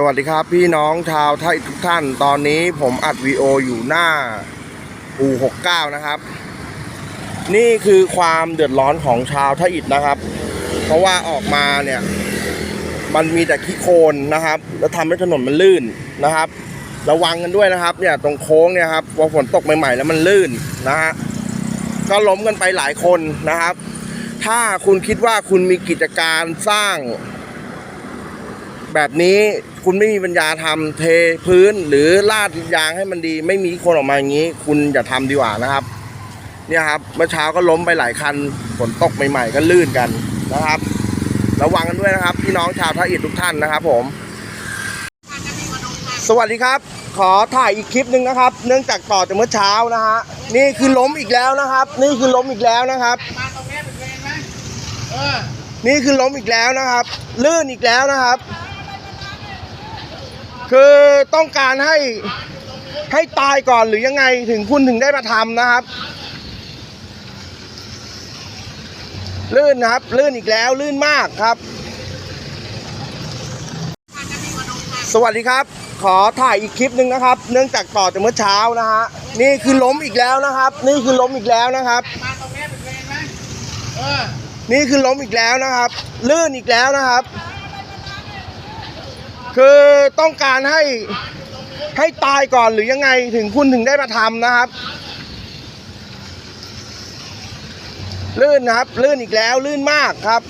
สวัสดีครับพี่น้องชาวไทยทุกท่าน ตอนนี้ผมอัดวีโออยู่หน้าอู่69 นะครับ นี่คือความเดือดร้อนของชาวไท่าอิฐนะครับ เพราะว่าออกมาเนี่ย มันมีแต่ขี้โคลนนะครับ แล้วทำให้ถนนมันลื่นนะครับ ระวังกันด้วยนะครับ เนี่ยตรงโค้งเนี่ยครับพอฝนตกใหม่ๆ แล้วมันลื่นนะฮะก็ล้มกันไปหลายคนนะครับ ถ้าคุณคิดว่าคุณมีกิจการสร้าง แบบนี้คุณไม่มีปัญญาทำเทพื้นหรือลาดยางให้มันดี ไม่มีคนออกมาอย่างนี้ คุณอย่าทำดีกว่านะครับ เนี่ยครับเมื่อเช้าก็ล้มไปหลายคันฝนตกใหม่ ๆ ก็ลื่นกันนะครับ ระวังกันด้วยนะครับพี่น้องชาวท่าอิฐทุกท่านนะครับ ผม สวัสดีครับ ขอถ่ายอีกคลิปหนึ่งนะครับ เนื่องจากต่อจากเมื่อเช้านะฮะนี่คือล้มอีกแล้วนะครับ นี่คือล้มอีกแล้วนะครับมาตรงนี้เป็นเพลงไหมเออนี่คือล้มอีกแล้วนะครับ ลื่นอีกแล้วนะครับ คือต้องการให้ให้ตายก่อนหรือยังไงถึงคุณถึงได้มาทำนะครับ ลื่นนะครับ ลื่นอีกแล้วลื่นมากครับ สวัสดีครับ ขอถ่ายอีกคลิปหนึ่งนะครับ เนื่องจากต่อจากเมื่อเช้านะฮะนี่คือล้มอีกแล้วนะครับ นี่คือล้มอีกแล้วนะครับนี่คือล้มอีกแล้วนะครับ ลื่นอีกแล้วนะครับ คือต้องการให้ให้ตายก่อนหรือยังไงถึงคุณถึงได้มาทำนะครับ ลื่นนะครับ ลื่นอีกแล้วลื่นมากครับ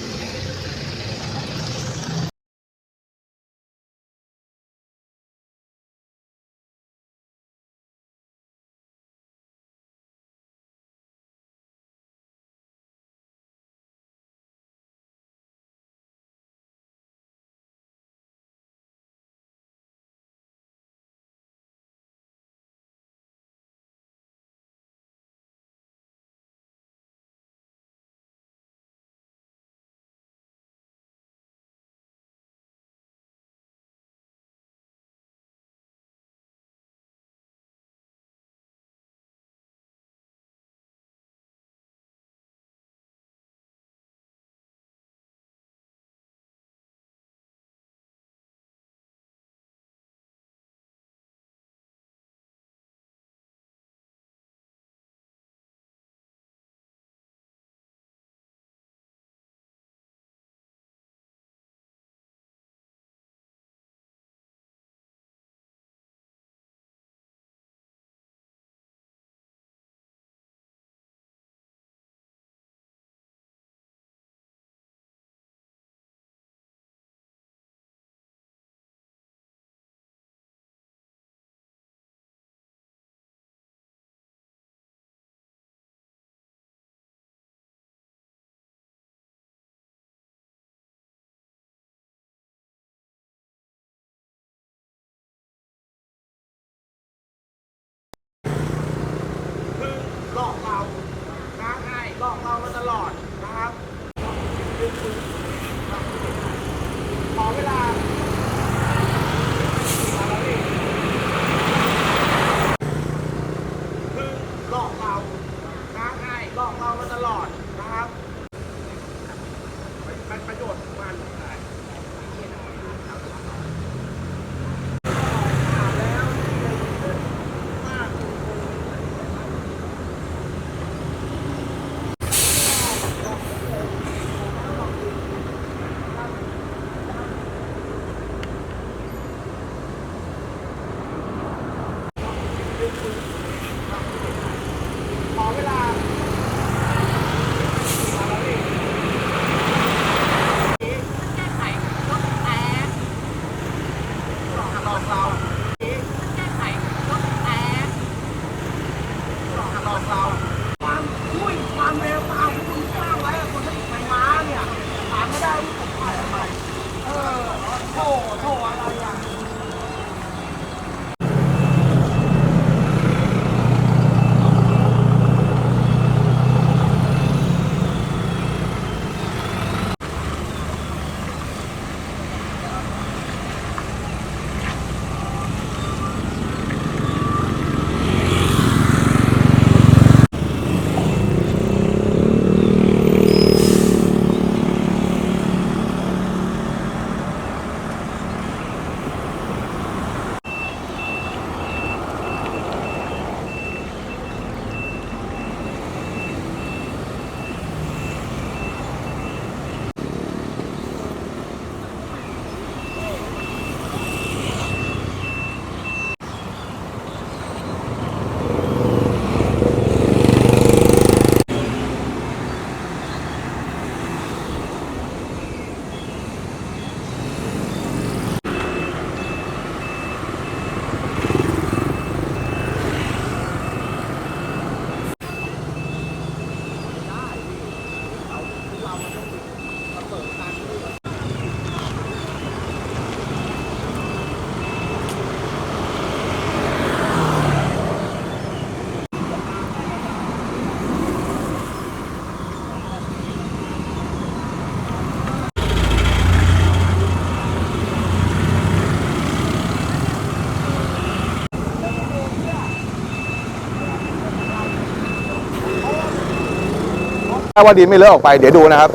ถ้าว่าดินไม่เลอะออกไปเดี๋ยวดูนะครับ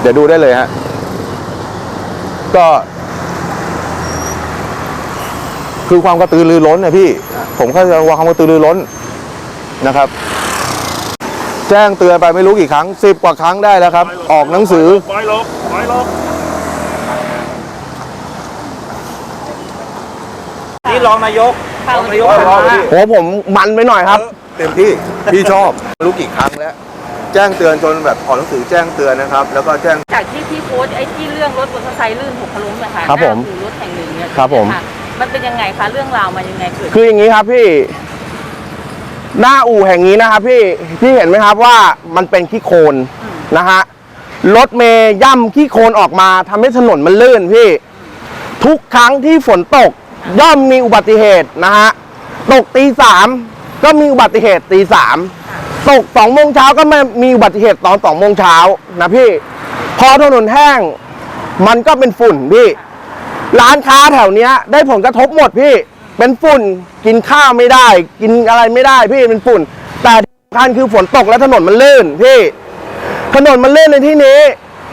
เดี๋ยวดูได้เลยฮะก็คือความกระตือรือร้นนะพี่ ผมเข้าใจว่าความกระตือรือร้นนะครับ แจ้งเตือนไปไม่รู้กี่ครั้งสิบกว่าครั้งได้แล้วครับ ออกหนังสือปล่อยลบปล่อยลบนี่รองนายกรองนายกเอาเอาดิโหผมมันไปหน่อยครับ เต็มที่พี่ชอบไม่รู้กี่ครั้งแล้ว แจ้งเตือนจนแบบออกหนังสือแจ้งเตือนนะครับ แล้วก็แจ้ง จากที่พี่โพสต์ไอ้ที่เรื่องรถมอเตอร์ไซค์ลื่นหกล้มนะคะครับผมหน้าอู่รถแห่งหนึ่งเนี่ยครับผมะมันเป็นยังไงคะเรื่องราวมายังไงเกิดคืออย่างนี้ครับพี่ หน้าอู่แห่งนี้นะครับพี่พี่เห็นไหมครับว่ามันเป็นขี้โคลนนะฮะรถเมย์ย่ำขี้โคลนออกมาทำให้ถนนมันลื่นพี่ ทุกครั้งที่ฝนตก ย่อมมีอุบัติเหตุนะฮะตกตีสามก็มีอุบัติเหตุตีสาม ตกสองโมงเช้าก็ไม่มีอุบัติเหตุตอนสองโมงเช้านะพี่ พอถนนแห้ง มันก็เป็นฝุ่นพี่ ร้านค้าแถวเนี้ย ได้ผลกระทบหมดพี่ เป็นฝุ่นกินข้าวไม่ได้ กินอะไรไม่ได้พี่เป็นฝุ่น แต่ที่สำคัญคือฝนตกแล้วถนนมันลื่นพี่ ถนนมันลื่นในที่นี้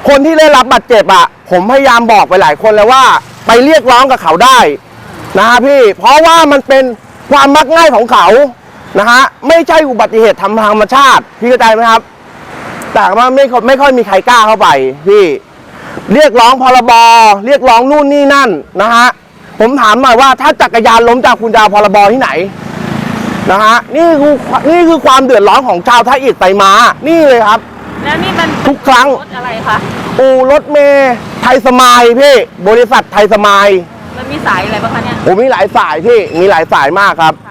คนที่ได้รับบาดเจ็บอะผมพยายามบอกไปหลายคนแล้วว่า ไปเรียกร้องกับเขาได้นะฮะพี่ เพราะว่ามันเป็นความมักง่ายของเขา นะฮะไม่ใช่อุบัติเหตุทางธรรมชาติพี่เข้าใจไหมครับแต่ว่าไม่ค่อยไม่ค่อยมีใครกล้าเข้าไปพี่เรียกร้องพรบเรียกร้องนู่นนี่นั่นนะฮะผมถามหน่อยว่าถ้าจักรยานล้มจากคุณจะเอาพรบที่ไหนนะฮะนี่คือนี่คือความเดือดร้อนของชาวท่าอิฐไตรมา นี่เลยครับ แล้วนี่มันทุกครั้งรถอะไรคะอูรถเมย์ไทยสมายพี่บริษัทไทยสมายมันมีสายอะไรบ้างคะเนี่ยผมมีหลายสายพี่มีหลายสายมากครับค่ะ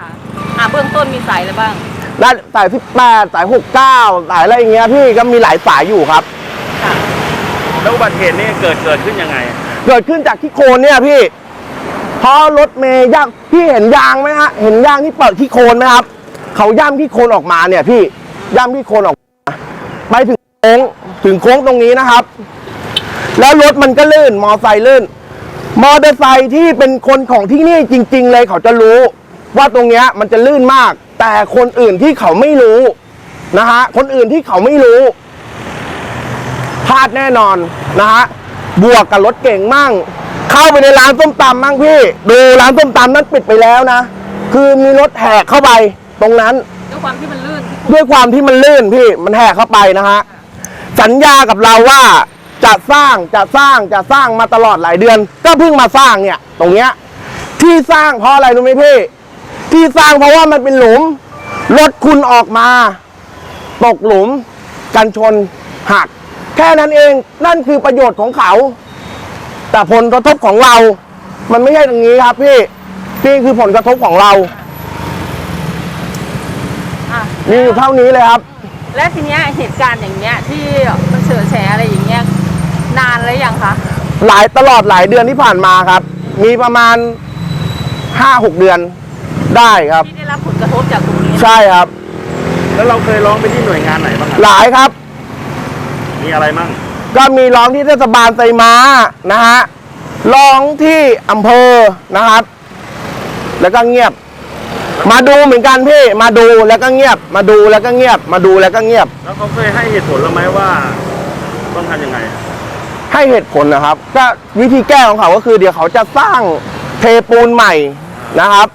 อ่าเบื้องต้นมีสายอะไรบ้างและสายที่แปดสายหกเก้าสายอะไรอย่างเงี้ยพี่ก็มีหลายสายอยู่ครับ ค่ะแล้วอุบัติเหตุนี่เกิดเกิดขึ้นยังไง เกิดขึ้นจากที่โคนเนี่ยพี่เพราะรถเมย์ย่างพี่เห็นยางไหมฮะเห็นยางที่เปิดที่โคนไหมครับ เขาย่ำที่โคนออกมาเนี่ยพี่ย่ำที่โคนออกมาไปถึงโค้งถึงโค้งตรงนี้นะครับ แล้วรถมันก็ลื่นมอไซค์ลื่น มอเตอร์ไซค์ที่เป็นคนของที่นี่จริง ๆ เลยเขาจะรู้ ว่าตรงเนี้ยมันจะลื่นมาก แต่คนอื่นที่เขาไม่รู้นะฮะคนอื่นที่เขาไม่รู้พลาดแน่นอนนะฮะบวกกับรถเก่งมั่ง เข้าไปในร้านส้มตำมั่งพี่ ดูร้านส้มตำนั้นปิดไปแล้วนะ คือมีรถแหกเข้าไปตรงนั้น ด้วยความที่มันลื่นด้วยความที่มันลื่นพี่มันแหกเข้าไปนะฮะสัญญากับเราว่าจะสร้างจะสร้างจะสร้างมาตลอดหลายเดือน ก็เพิ่งมาสร้างเนี่ย ตรงเนี้ยที่สร้างเพราะอะไรรู้ไหมพี่ ที่สร้างเพราะว่ามันเป็นหลุม รถคุณออกมา ตกหลุม กันชนหัก แค่นั้นเองนั่นคือประโยชน์ของเขา แต่ผลกระทบของเรา มันไม่ใช่ตรงนี้ครับพี่นี่คือผลกระทบของเราอะมีอยู่เท่านี้เลยครับ และทีเนี้ยเหตุการณ์อย่างเงี้ยที่มันเฉื่อยแฉอะไรอย่างเงี้ยนานแล้วยังคะหลายตลอดหลายเดือนที่ผ่านมาครับ มีประมาณห้าหกเดือน ได้ครับ ที่ได้รับผลกระทบจากตรงนี้ ใช่ครับ แล้วเราเคยร้องไปที่หน่วยงานไหนบ้างอะหลายครับ มีอะไรมั่งก็มีร้องที่เทศบาลไซม้านะฮะร้องที่อำเภอนะครับ แล้วก็เงียบ มาดูเหมือนกันพี่มาดูแล้วก็เงียบ มาดูแล้วก็เงียบ มาดูแล้วก็เงียบ แล้วเขาเคยให้เหตุผลเราไหมว่า ต้องทำยังไง ให้เหตุผลนะครับ ก็วิธีแก้ของเขาก็คือเดี๋ยวเขาจะสร้างเทปูนใหม่นะครับ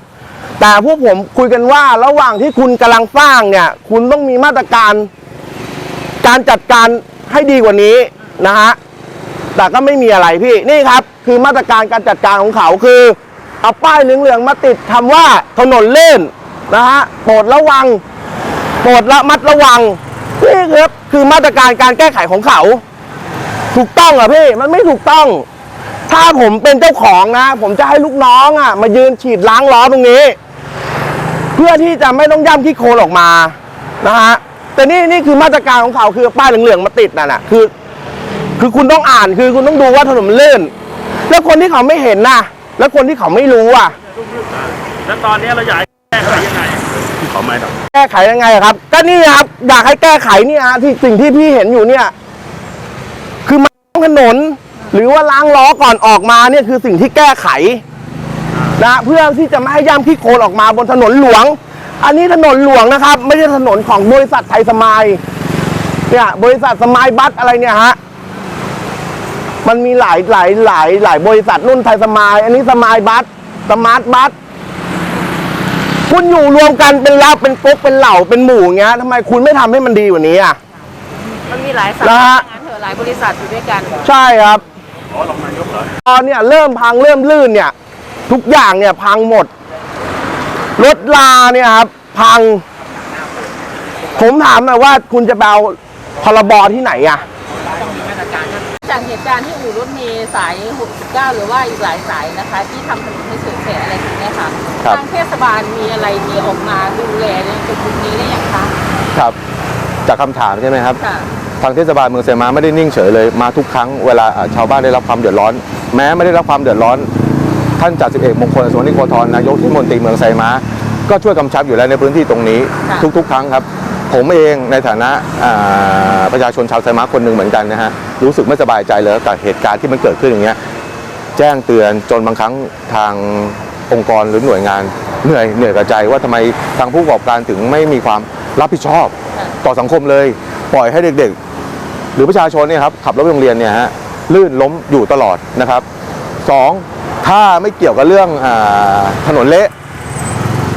แต่พวกผมคุยกันว่าระหว่างที่คุณกำลังสร้างเนี่ย คุณต้องมีมาตรการ การจัดการให้ดีกว่านี้นะฮะแต่ก็ไม่มีอะไรพี่นี่ครับ คือมาตรการการจัดการของเขาคือ เอาป้ายเหลืองๆมาติดคำว่าถนนเล่นนะฮะโปรดระวังโปรดระมัดระวังนี่ครับคือมาตรการการแก้ไขของเขา ถูกต้องเหรอพี่มันไม่ถูกต้อง ถ้าผมเป็นเจ้าของนะ ผมจะให้ลูกน้องอะ มายืนฉีดล้างล้อตรงนี้ เพื่อที่จะไม่ต้องย่ำขี้โคลนออกมานะฮะแต่นี่นี่คือมาตรการของเขาคือป้ายเหลืองๆมาติดนั่นน่ะคือ คือคุณต้องอ่านคือคุณต้องดูว่าถนนมันลื่น แล้วคนที่เขาไม่เห็นน่ะ แล้วคนที่เขาไม่รู้อะแล้วตอนนี้เราอยากให้แก้ไขยังไงขอไม้ดอกแก้ไขยังไงครับ ก็นี่ครับ อยากให้แก้ไขเนี่ยฮะที่สิ่งที่พี่เห็นอยู่เนี่ย คือมาล้างถนน หรือว่าล้างล้อก่อนออกมาเนี่ยคือสิ่งที่แก้ไข นะเพื่อที่จะไม่ให้ย่ำขี้โคลนออกมาบนถนนหลวง อันนี้ถนนหลวงนะครับ ไม่ใช่ถนนของบริษัทไทยสมายเนี่ยบริษัทสมายบัสอะไรเนี่ยฮะมันมีหลายหลายหลายหลายบริษัทนุ่นไทยสมาย อันนี้สมายบัสสมาร์ทบัสคุณอยู่รวมกันเป็นรับเป็นก๊กเป็นเหล่าเป็นหมู่อย่างเงี้ยทำไมคุณไม่ทำให้มันดีกว่านี้อะมันมีหลายสานะขาฮะงั้นเถอะหลายบริษัทอยู่ด้วยกัน ใช่ครับตอนเนี่ยเริ่มพังเริ่มลื่นเนี่ย ทุกอย่างเนี่ยพังหมด รถลาเนี่ยครับ พัง ผมถามหน่อยว่าคุณจะไปเอาพรบที่ไหนอะจากเหตุการณ์ที่อู่รถเมย์สาย 69 หรือว่าอีกหลายสายนะคะ ที่ทำถนนให้เฉยแฉะอะไรพวกเนี้ยค่ะครับทางเทศบาลมีอะไรมีออกมาดูแลในตรงนี้ได้ยังคะครับ จากคำถามใช่ไหมครับค่ะทางเทศบาลเมืองเซมาไม่ได้นิ่งเฉยเลยมาทุกครั้งเวลาอ่าชาวบ้านได้รับความเดือดร้อน แม้ไม่ได้รับความเดือดร้อน ท่านจ่าสิบเอกมงคลสวนนิโคทรนายกเทศมนตรีเมืองไซม้า ก็ช่วยกำชับอยู่แล้วในพื้นที่ตรงนี้ค่ะทุก ๆ ครั้งครับ ผมเองในฐานะอ่าประชาชนชาวไซม้าคนหนึ่งเหมือนกันนะฮะรู้สึกไม่สบายใจเลยกับเหตุการณ์ที่มันเกิดขึ้นอย่างเงี้ยแจ้งเตือนจนบางครั้งทางองค์กรหรือหน่วยงานเหนื่อยเหนื่อยกับใจว่าทำไมทางผู้ประกอบการถึงไม่มีความรับผิดชอบค่ะต่อสังคมเลย ปล่อยให้เด็กๆ หรือประชาชนเนี่ยครับขับรถไปโรงเรียนเนี่ยฮะลื่นล้มอยู่ตลอดนะครับสอง ถ้าไม่เกี่ยวกับเรื่องอาถนนเละ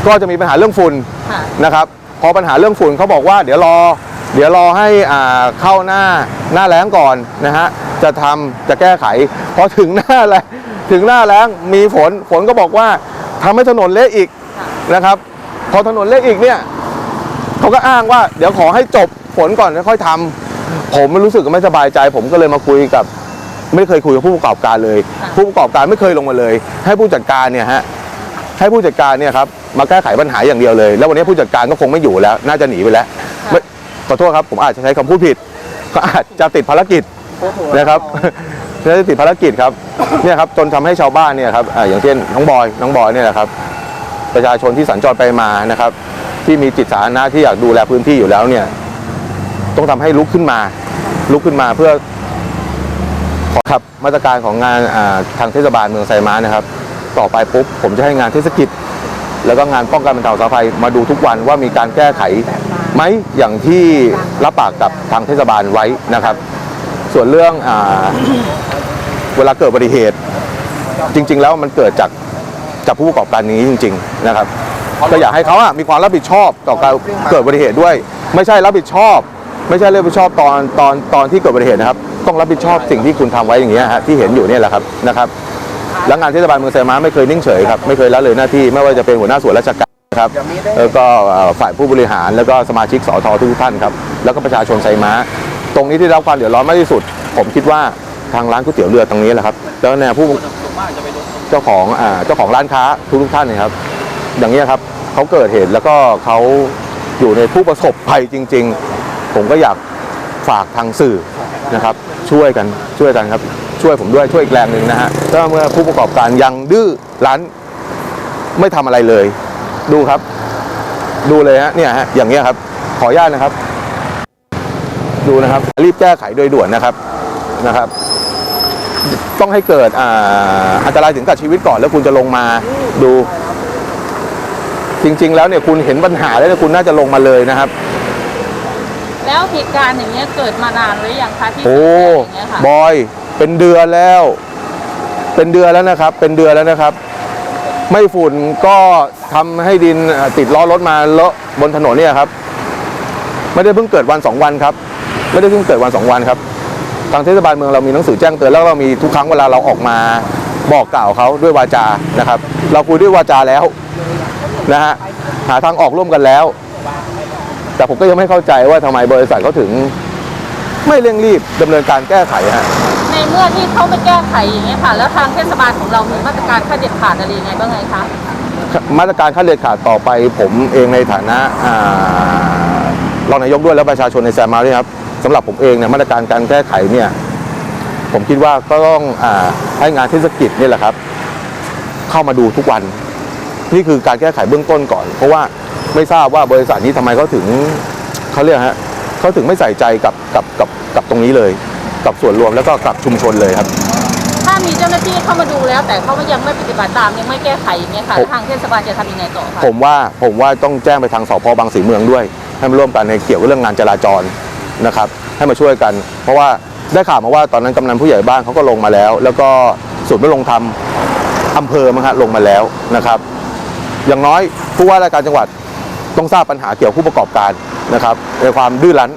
ก็จะมีปัญหาเรื่องฝุ่นค่ะนะครับ พอปัญหาเรื่องฝุ่นเขาบอกว่าเดี๋ยวรอ เดี๋ยวรอให้อ่าเข้าหน้าหน้าแล้งก่อนนะฮะจะทำจะแก้ไขพอถึงหน้าแล้งถึงหน้าแล้งมีฝนฝนก็บอกว่าทำให้ถนนเละอีกนะครับ พอถนนเละอีกเนี่ยเขาก็อ้างว่าเดี๋ยวขอให้จบฝนก่อนแล้วค่อยทำผมรู้สึกไม่สบายใจ ผมก็เลยมาคุยกับ ไม่เคยคุยกับผู้ประกอบการเลยค่ะผู้ประกอบการไม่เคยลงมาเลย ให้ผู้จัดการเนี่ยฮะให้ผู้จัดการเนี่ยครับมาแก้ไขปัญหาอย่างเดียวเลย แล้ววันนี้ผู้จัดการก็คงไม่อยู่แล้ว น่าจะหนีไปแล้วไม่ขอโทษครับผมอาจจะใช้คำพูดผิด ก็อาจจะติดภารกิจนะครับน่าจะติดภารกิจครับเนี่ยครับจนทำให้ชาวบ้านเนี่ยครับอ่าอย่างเช่นน้องบอยน้องบอยเนี่ยแหละครับ ประชาชนที่สัญจรไปมานะครับ ที่มีจิตสาธารณะที่อยากดูแลพื้นที่อยู่แล้วเนี่ย ต้องทำให้ลุกขึ้นมา ลุกขึ้นมาเพื่อขอ ครับมาตรการของงานาทางเทศบาลเมืองไซม้านะครับ ต่อไปปุ๊บผมจะให้งานเทศกิจ แล้วก็งานป้องกันบรรเทาสาธารณภัยมาดูทุกวันว่ามีการแก้ไขไหมอย่างที่รับปากกับทางเทศบาลไว้นะครับ ส่วนเรื่องอเวลาเกิดอุบัติเหตุ จริง ๆ แล้วมันเกิดจากจากผู้ประกอบการนี้จริง ๆ นะครับก็อยากให้เขาอะมีความรับผิดชอบต่อการเกิดอุบัติเหตุด้วย ไม่ใช่รับผิดชอบ ไม่ใช่รับผิดชอบตอนตอนตอนที่เกิดอุบัติเหตุนะครับ ต้องรับผิดชอบสิ่งที่คุณทำไว้อย่างเงี้ยฮะที่เห็นอยู่เนี่ยแหละครับนะครับแล้วงานเทศบาลเมืองไซม้าไม่เคยนิ่งเฉยครับไม่เคยละเลยหน้าที่ไม่ว่าจะเป็นหัวหน้าส่วนราชการครับแล้วก็ฝ่ายผู้บริหารแล้วก็สมาชิกสอททุกท่านครับแล้วก็ประชาชนไซม้า ตรงนี้ที่รับความเดือดร้อนมากที่สุด ผมคิดว่าทางร้านก๋วยเตี๋ยวเรือตรงนี้แหละครับแล้วแนวผู้เจ้าของอ่าเจ้าของร้านค้าทุกท่านนยครับ อย่างนี้ยครับเขาเกิดเหตุแล้วก็เขาอยู่ในผู้ประสบภัยจริง ๆ ผมก็อยากฝากทางสื่อนะครับ ช่วยกันช่วยกันครับ ช่วยผมด้วยช่วยอีกแรงหนึ่งนะฮะถ้าเมื่อผู้ประกอบการยังดื้อรั้นไม่ทำอะไรเลย ดูครับ ดูเลยฮะเนี่ยฮะอย่างเงี้ยครับ ขออนุญาตนะครับ ดูนะครับ รีบแก้ไขโดยด่วนนะครับนะครับ ต้องให้เกิดอ่าอันตรายถึงกับชีวิตก่อนแล้วคุณจะลงมาดู จริง ๆ แล้วเนี่ยคุณเห็นปัญหาแล้วคุณน่าจะลงมาเลยนะครับ แล้วเหตุการณ์อย่างเงี้ยเกิดมานานหรือยังคะที่โอ้อย่างเงี้ยค่ะบอย เป็นเดือนแล้ว เป็นเดือนแล้วนะครับ เป็นเดือนแล้วนะครับ ไม่ฝุ่นก็ทำให้ดินอ่าติดล้อรถมาเลอะบนถนนเนี่ยครับ ไม่ได้เพิ่งเกิดวันสองวันครับ ไม่ได้เพิ่งเกิดวันสองวันครับ ทางเทศบาลเมืองเรามีหนังสือแจ้งเตือนแล้วเรามีทุกครั้งเวลาเราออกมาบอกกล่าวเขาด้วยวาจานะครับ เราคุยด้วยวาจาแล้วนะฮะหาทางออกร่วมกันแล้ว แต่ผมก็ยังไม่เข้าใจว่าทำไมบริษัทเขาถึง ไม่เร่งรีบดำเนินการแก้ไขฮะในเมื่อที่เขาไม่แก้ไขอย่างเงี้ยค่ะ แล้วทางเทศบาลของเรามีมาตรการขั้นเด็ดขาดอะไรยังไงบ้างไงคะมาตรการขั้นเด็ดขาดต่อไปผมเองในฐานะอ่ารองนายกด้วยและประชาชนในแซมมาด้วยครับสำหรับผมเองเนี่ยมาตรการการแก้ไขเนี่ยผมคิดว่าก็ต้องอาให้งานเทศกิจนี่แหละครับ เข้ามาดูทุกวัน นี่คือการแก้ไขเบื้องต้นก่อน เพราะว่า ไม่ทราบว่าบริษัทนี้ทำไมเขาถึงเขาเรียกฮะเขาถึงไม่ใส่ใจกับกับกับกับตรงนี้เลย กับส่วนรวมแล้วก็กับชุมชนเลยครับ ถ้ามีเจ้าหน้าที่เข้ามาดูแล้วแต่เขายังไม่ปฏิบัติตามยังไม่แก้ไขอย่างเงี้ยค่ะผมทางเทศบาลจะทำยังไงต่อคะผมว่าผมว่าต้องแจ้งไปทางสพบางสีเมืองด้วย ให้มาร่วมกันในเกี่ยวกับเรื่องงานจราจรนะครับ ให้มาช่วยกัน เพราะว่าได้ข่าวมาว่าตอนนั้นกำนันผู้ใหญ่บ้านเขาก็ลงมาแล้ว แล้วก็ศูนย์ดำรงธรรมอำเภอมั้งฮะลงมาแล้วนะครับ อย่างน้อยผู้ว่าราชการจังหวัด ต้องทราบปัญหาเกี่ยวกับผู้ประกอบการนะครับ ในความดื้อรั้น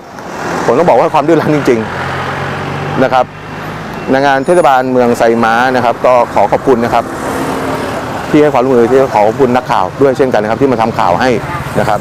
ผมต้องบอกว่าความดื้อรั้นจริง ๆนะครับในงานเทศบาลเมืองไซม้านะครับ ก็ขอขอบคุณนะครับ ที่ให้ความร่วมมือที่ขอขอบคุณนักข่าวด้วยเช่นกันนะครับ ที่มาทำข่าวให้นะครับ